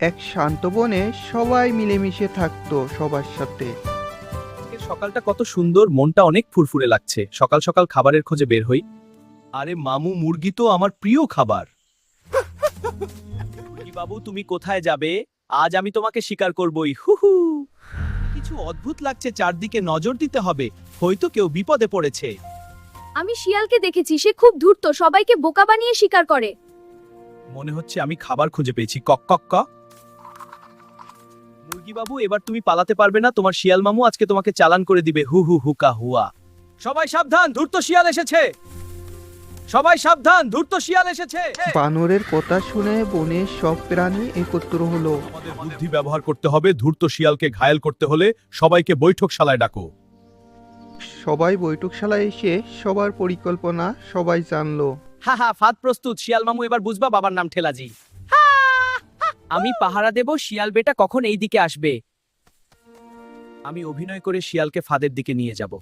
এক শান্ত বনে সবাই মিলেমিশে থাকতো সবার সাথে। সকালটা কত সুন্দর মনটা অনেক ফুরফুরে লাগছে। সকাল সকাল খাবারের খোঁজে বের হই। আরে মামু মুরগি তো আমার প্রিয় খাবার। বাবু তুমি কোথায় যাবে? আজ আমি তোমাকে শিকার করবই। হুহু। কিছু অদ্ভুত লাগছে চারদিকে নজর দিতে হবে। হয়তো কেউ বিপদে পড়েছে। আমি শিয়ালকে দেখেছি সে খুব ধূর্ত সবাইকে বোকা বানিয়ে শিকার করে। মনে হচ্ছে আমি খাবার খুঁজে পেয়েছি। কক কক ক বাবু এবার তুমি পালাতে পারবে না তোমার শিয়াল মামু আজকে তোমাকে চালান করে দিবে। হু হু হুকা হুয়া। সবাই সাবধান ধূর্ত শিয়াল এসেছে। সবাই সাবধান ধূর্ত শিয়াল এসেছে। বানরের কথা শুনে বনের সব প্রাণী একত্র হলো। আমাদের বুদ্ধি ব্যবহার করতে হবে ধূর্ত শিয়ালকে ঘায়েল করতে হলে সবাইকে বৈঠকশালায় ডাকো। সবাই বৈঠকশালায় এসে সবার পরিকল্পনা সবাই জানলো। হা হা ফাদ প্রস্তুত শিয়াল মামু এবার বুঝবা বাবার নাম ঠেলাজি। আমি পাহারা দেব শিয়াল বেটা কখন এই দিকে আসবে? আমি অভিনয় করে শিয়ালকে ফাদের দিকে নিয়ে যাব।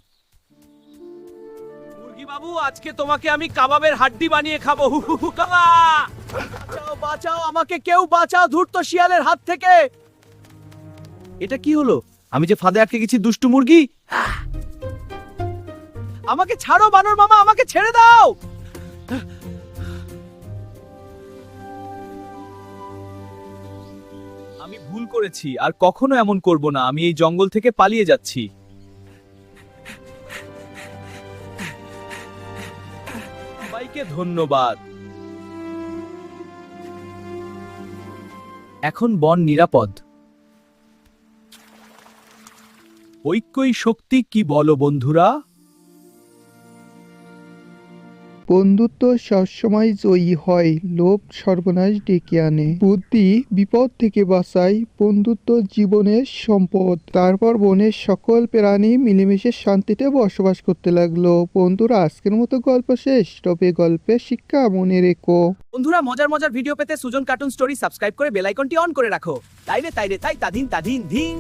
মুরগি বাবু আজকে তোমাকে আমি কাবাবের হাড্ডি বানিয়ে খাব। বাঁচাও বাঁচাও আমাকে কেউ বাঁচাও ধূর্ত শিয়ালের হাত থেকে! এটা কি হলো? আমি যে ফাঁদে আটকে গেছি দুষ্টু মুরগি? আমাকে ছাড়ো বানর মামা আমাকে ছেড়ে দাও! আমি ভুল করেছি, আর কখনো এমন করব না, আমি এই জঙ্গল থেকে পালিয়ে যাচ্ছি। সবাইকে ধন্যবাদ। এখন বন নিরাপদ। ঐক্যই শক্তি, কি বলো বন্ধুরা? বন্ধুত্ব সবসময় জয়ী হয়, লোভ সর্বনাশ ডেকে আনে। বুদ্ধি বিপদ থেকে বাঁচায়, বন্ধুত্ব জীবনের সম্পদ। তারপর বনের সকল প্রাণী মিলেমিশে শান্তিতে বসবাস করতে লাগল। বন্ধুরা, আজকের মতো গল্প শেষ। তবে গল্পের শিক্ষা মনে রেখো। বন্ধুরা, মজার মজার ভিডিও পেতে সুজন কার্টুন স্টোরি সাবস্ক্রাইব করে বেল আইকনটি অন করে রাখো। তাইরে তাইরে তাই, তাদিন তাদিন, ধিন।